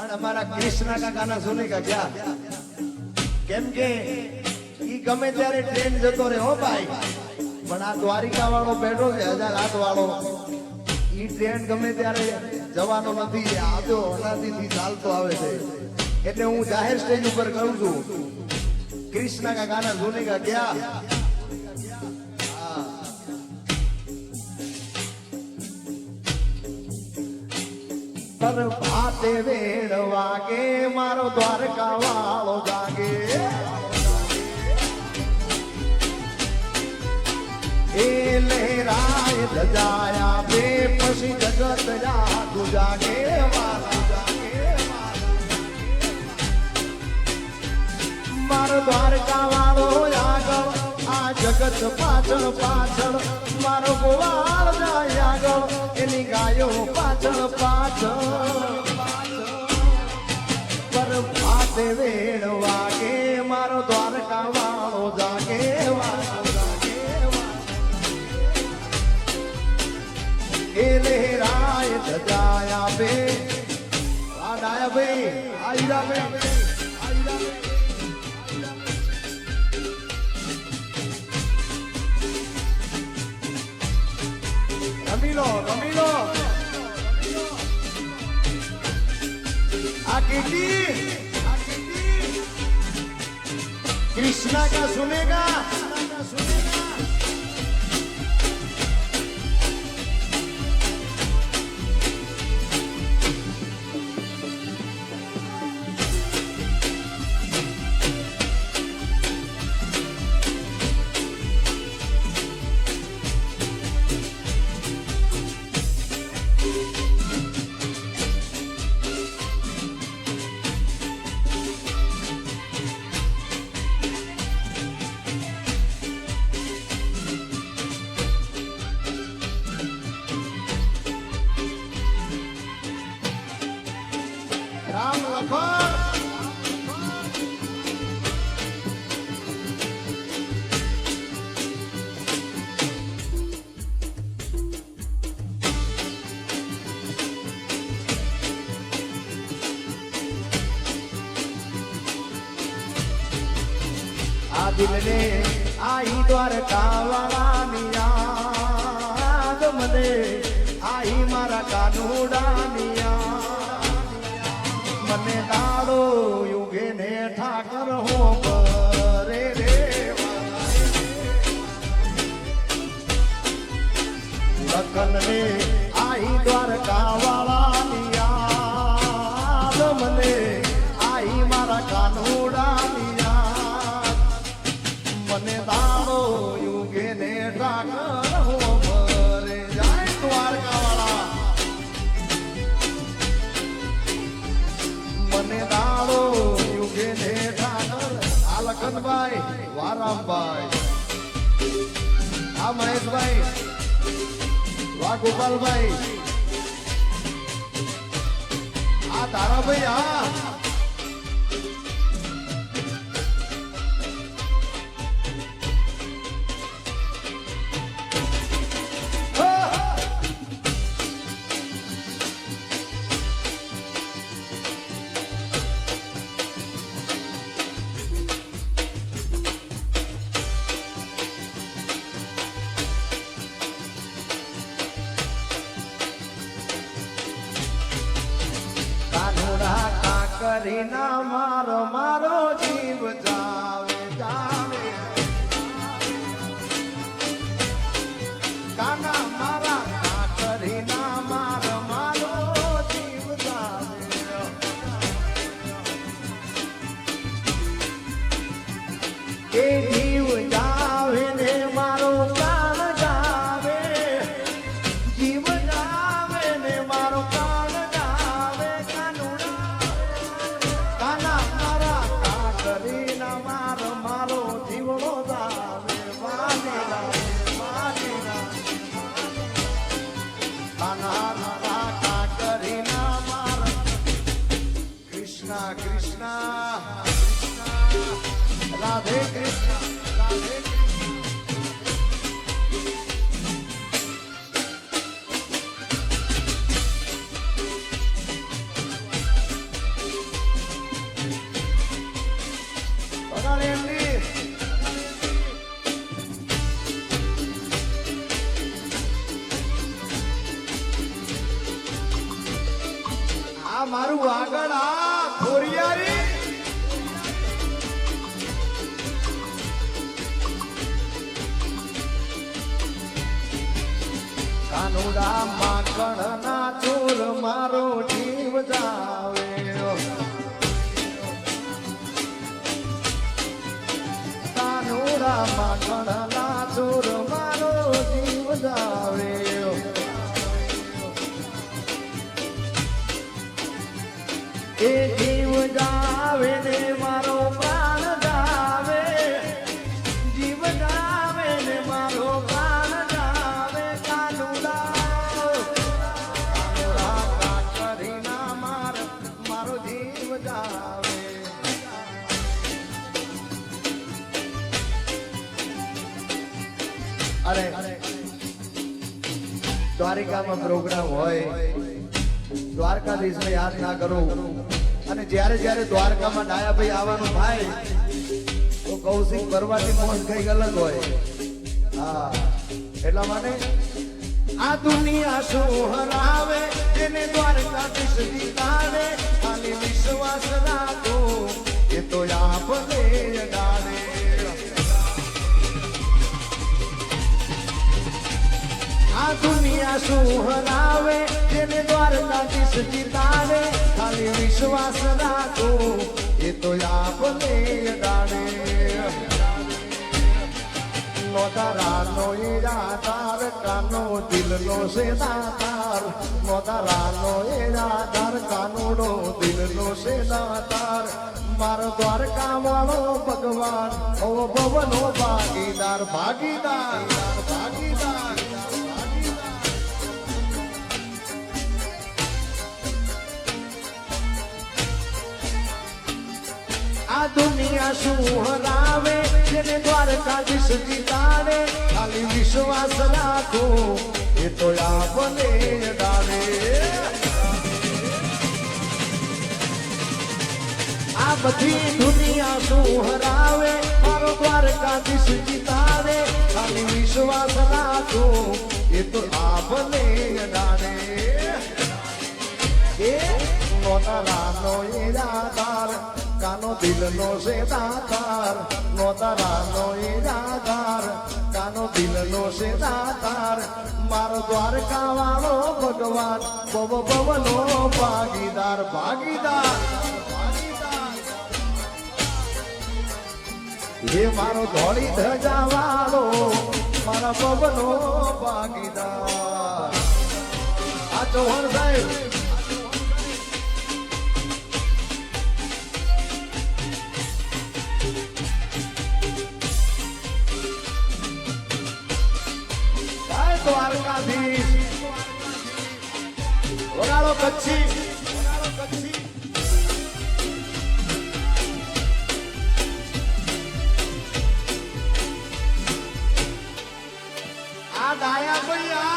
પણ અમારા કૃષ્ણ કાકાના સુનિકા ગયા. કેમ કે ઈ ગમે ત્યારે ટ્રેન જતો રહે હો ભાઈ. પણ આ દ્વારિકા વાળો બેઠો છે, હજાર હાથ વાળો ઈ ટ્રેન ગમે ત્યારે જવાનો નથી આ તો અનાદિથી ચાલતો આવે છે. એટલે હું જાહેર સ્ટેજ ઉપર કરું છું. કૃષ્ણ કાકાના સુનિકા ગયા. પર ભાતે વાગે, મારો દ્વારકા વાળો જાગે બે, પછી જગત જાગુ જાગે, મારો દ્વારકા વાળો જગત પાછળ પાછળ, મારો ગોવાળ જાય આગળ, એની ગાયો પાછળ પાછળ. પર ભાતે વેળ વાગે, મારો દ્વારકા વાળો જાગે એ લહેરાય ધજાયા બે આ ડાયા ભાઈ આ હીરા ભાઈ લો રમી લો આ કીર્તિ કૃષ્ણા કા સુનેગા દિલને આઈ દ્વારકા વાળાની યાદ મને આઈ મારા કાનુડાની ઠાકર હો રે રે લખન રે આઈ દ્વારકા વાળા મને આઈ મારા કાનુડાની લખનભાઈ વારામભાઈ. આ મહેશભાઈ. વા ગોપાલભાઈ. આ તારાભાઈ હા. કાકરીના મારો મારો આ મારું આગળ આ ખોરિયારી. કાનુડા માકડ ના ચોર મારો જીવ જાવે. એ જીવ જાવે ને મારો પ્રાણ જાવે. જાવે ને મારો પ્રાણ જાવે. કાનુડા ના માર મારો જીવ જાવે. અરે, દ્વારિકામાં પ્રોગ્રામ હોય, દ્વારકાધીશને યાદ ના કરું. અને જ્યારે જ્યારે દ્વારકામાં ડાયાભાઈ આવવાનું થાય, તો કૌશિક ભરવાની મોજ કંઈક અલગ હોય. હા, એટલા માટે આ દુનિયા શું હરાવે એને દ્વારકાધીશ જીતાડે ખાલી વિશ્વાસ રાખો, એ તો આપને ડાળે આ દુનિયા શું હરાવે જેને દ્વારકાધીશ જીતાડે ખાલી વિશ્વાસ રાખો, એ તો આપને ડાળે નો તારાનો ઈરાદાર કાનો દિલનો છે દાતાર નો તારાનો ઈરાદાર કાનુડો દિલનો છે દાતાર મારો દ્વારકા વાળો ભગવાન ઓ ભવનો ભાગીદાર ભાગીદાર ભાગીદાર. દુનિયા શું હરાવે? જેને દ્વારકાધીશ જીતાડે ખાલી વિશ્વાસ રાખો, એ તો આપને ડાવે આ બધી દુનિયા શું હરાવે? મારો દ્વારકાધીશ જીતાડે ખાલી વિશ્વાસ રાખો, એ તો આપને ડાવે એ નોતારાનો ઈરાદાર કાનો દિલનો છે દાતાર નોતારાનો ઈરાદાર કાનો દિલનો છે દાતાર મારો દ્વારકા વાળો ભગવાન બવ બવનો ભાગીદાર ભાગીદાર. હે મારો ધોળી ધજા વાળો મારા પવનો ભાગીદાર. આ ચૌહાણ સાહેબ વગાડો કચ્છી. આ દાયા ભાઈ